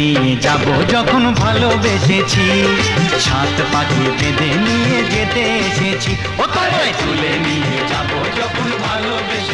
নিয়ে যাব যখন ভালোবেসেছি। সাত পাখি বেঁধে নিয়ে যেতে এসেছি। ও তাই তুলে নিয়ে যাব যখন ভালোবেসেছি।